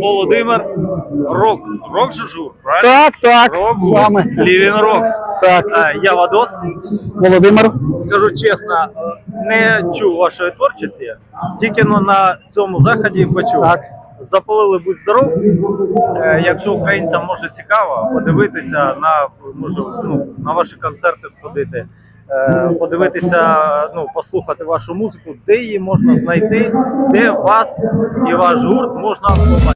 Володимир Рок. Рок же жур, правильно? Так, так, Рок з вами. Лівін Рокс. Так, Я Вадос. Володимир. Скажу чесно, не чув вашої творчості, тільки ну, на цьому заході почув. Так. Запалили будь здоров. Е, якщо українцям може цікаво, подивитися на може, ну, на ваші концерти сходити, е, подивитися, ну, послухати вашу музику, де її можна знайти, де вас і ваш гурт можна побачити.